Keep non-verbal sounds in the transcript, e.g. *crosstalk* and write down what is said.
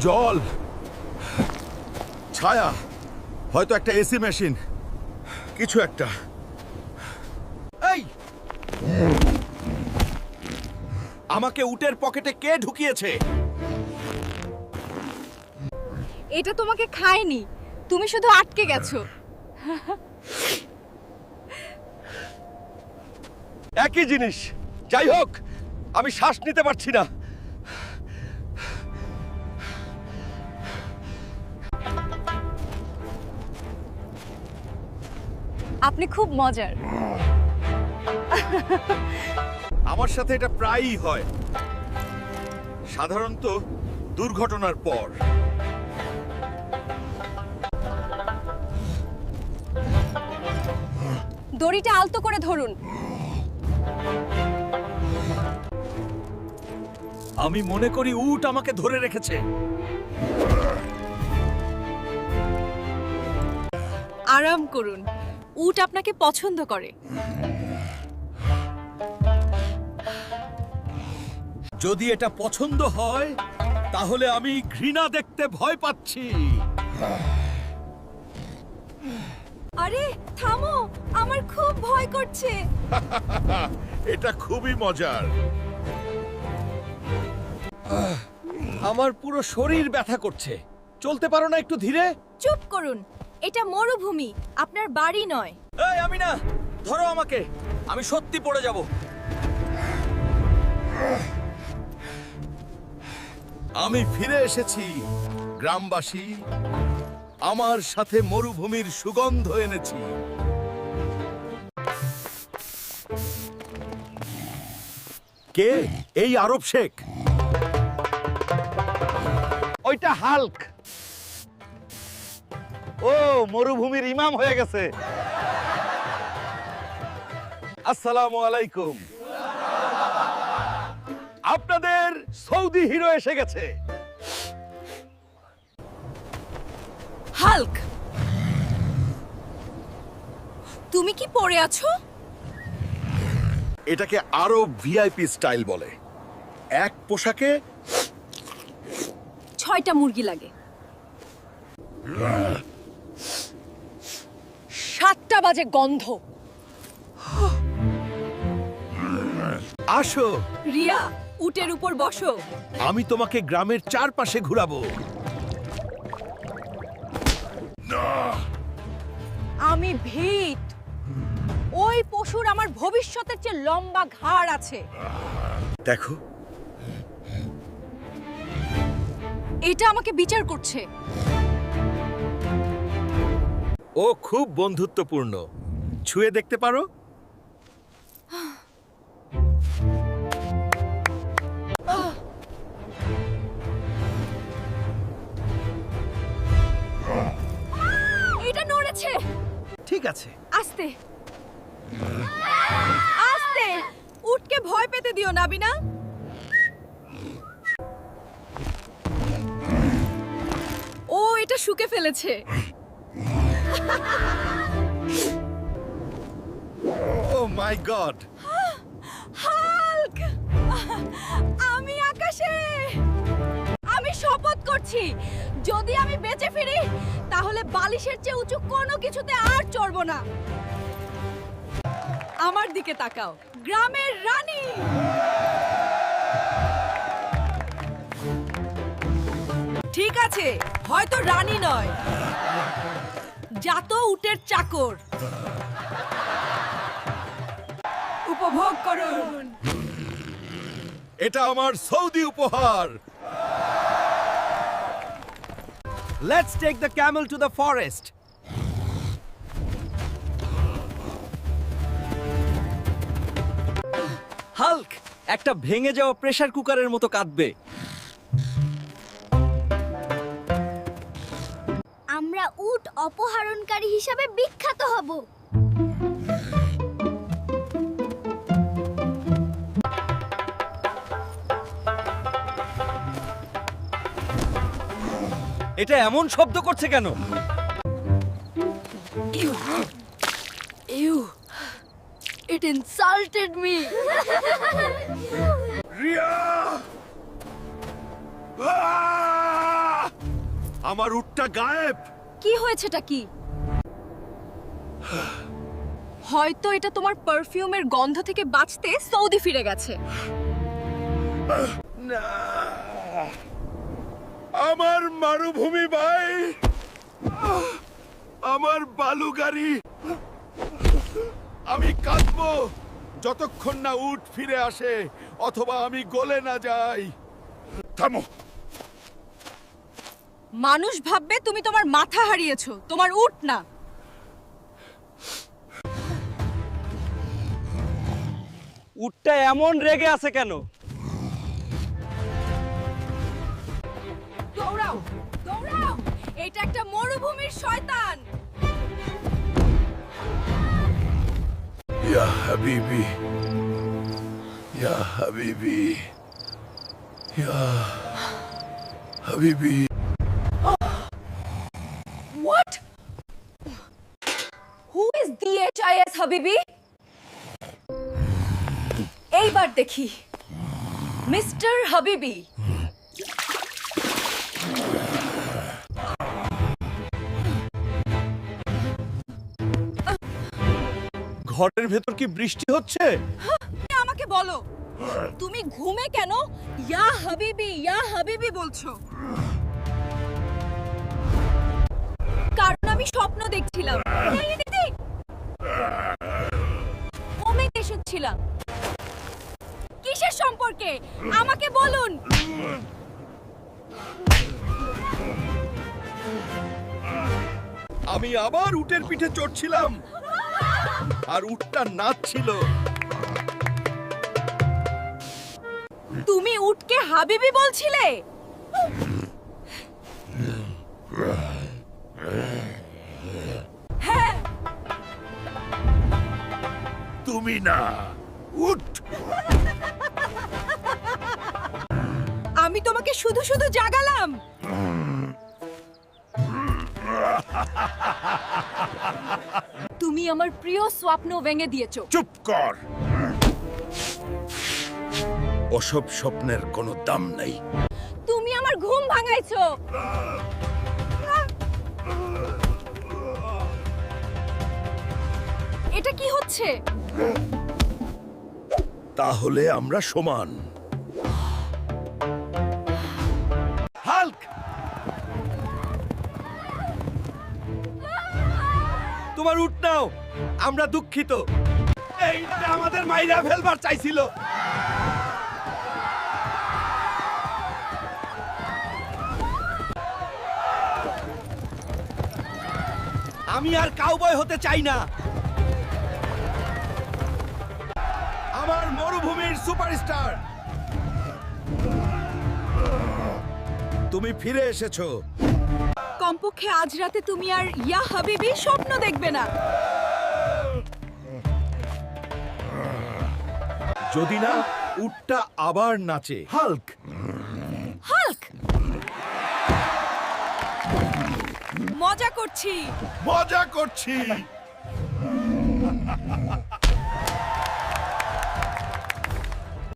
জল। ছায়া। হয়তো একটা এসি মেশিন। কিছু একটা। এই! আমাকে উটের পকেটে কে ঢুকিয়েছে? এটা তোমাকে খায়নি। তুমি শুধু আটকে গেছো। একই জিনিস। যাই হোক আমি শ্বাস নিতে পারছি না। আপনি খুব মজার। আমার সাথে এটা প্রায়ই হয়। সাধারণত দুর্ঘটনার পর। দড়িটা আলতো করে ধরুন। আমি মনে করি উট আমাকে ধরে রেখেছে। আরাম করুন। উট আপনাকে পছন্দ করে। যদি এটা পছন্দ হয় তাহলে আমি ঘৃণা দেখতে ভয় পাচ্ছি। আরে থামো আমার খুব ভয় করছে। *laughs* এটা খুবই মজার। আমার পুরো শরীর ব্যথা করছে। চলতে পারো না একটু ধীরে? চুপ করুন। এটা মরুভূমি, আপনার বাড়ি নয়। এই আমি না ধরো আমাকে। আমি সত্যি পড়ে যাব। আমি ফিরে এসেছি, গ্রামবাসী। আমার সাথে মরুভূমির সুগন্ধ এনেছি। কে? এই আরব শেখ। ওইটা হাল্ক। ও মরুভূমির ইমাম হয়ে গেছে। আসসালামু আলাইকুম। আপনাদের সৌদি হিরো এসে গেছে। হাল্ক তুমি কি পড়ে আছো? এটাকে আরও ভিআইপি স্টাইল বলে। এক পোশাকে ছয়টা মুরগি লাগে। সাতটা বাজে গন্ধ। আসো। রিয়া উটের উপর বসো। আমি তোমাকে গ্রামের চারপাশে ঘুরাবো। আমি ভীত। ওই পশুর আমার ভবিষ্যতের চেয়ে লম্বা ঘাড় আছে। দেখো। এটা আমাকে বিচার করছে। ও খুব বন্ধুত্বপূর্ণ। ছুঁয়ে দেখতে পারো। এটা নড়েছে। ঠিক আছে। আস্তে। আস্তে। উটকে ভয় পেতে দিও নাবিনা ও এটা শুকে ফেলেছে। Oh my god Hulk! আমি আকাশে! আমি শপথ করছি। যদি আমি বেঁচে ফিরি, তাহলে বালিশের চেয়ে উঁচু কোনো কিছুতে আর চড়বো না। আমার দিকে তাকাও। গ্রামের রানী! ঠিক আছে, হয়তো রানী নয়। জাত উটের চাকর। উপভোগ করুন। এটা আমার সৌদি উপহার। Let's take the camel to the forest Hulk একটা ভেঙে যাওয়া প্রেসার কুকারের মতো কাঁদবে। উট অপহরণকারী হিসাবে বিখ্যাত হব। এটা এমন শব্দ করছে কেন? You it insulted me. Riya! আমার উটটা গায়েব। কি হয়েছেটা কি? হয়তো এটা তোমার পারফিউমের গন্ধ থেকে বাঁচতে সৌদি ফিরে গেছে। আমার মারুভূমি ভাই। আমার বালু গাড়ি আমি কাঁদবো যতক্ষণ না উঠ ফিরে আসে, অথবা আমি গলে না যাই। থামো। মানুষ ভাববে তুমি তোমার মাথা হারিয়েছো তোমার উঠ না। উটটা এমন রেগে আছে কেন? দৌড়াও দৌড়াও এটা একটা মরুভূমির শয়তান। ইয়া হাবিবি ইয়া হাবিবি ইয়া হাবিবি। হাবিবি এইবার দেখি। মিস্টার হাবিবি। ঘরের ভেতর কি বৃষ্টি হচ্ছে? আমাকে বলো। তুমি ঘুমে কেন? ইয়া হাবিবি ইয়া হাবিবি বলছো। কারণ আমি স্বপ্ন দেখছিলাম। আমি আবার উটের পিঠে চড়ছিলাম। আর উটটা নাচছিল। তুমি উটকে হাবিবি বলছিলে? তুমি না উট আমি তোমাকে শুধু শুধু জাগালাম। তুমি আমার প্রিয় স্বপ্ন ভেঙে দিয়েছ। চুপ কর। ওসব স্বপ্নের কোনো দাম নেই। তুমি আমার ঘুম ভাঙাইছো। এটা কি হচ্ছে? তাহলে আমরা সমান। নাও আমরা দুঃখিত। এইটা আমাদের মাইরা ফেলবার চাইছিল। আমি আর কাউবয় হতে চাই না। আমার মরুভূমির সুপারস্টার তুমি ফিরে এসেছ। কমপক্ষে আজ রাতে তুমি আর ইয়া হাবিবি স্বপ্ন দেখবে না। যদি না উটটা আবার নাচে। হাল্ক। হাল্ক! মজা করছি। মজা করছি।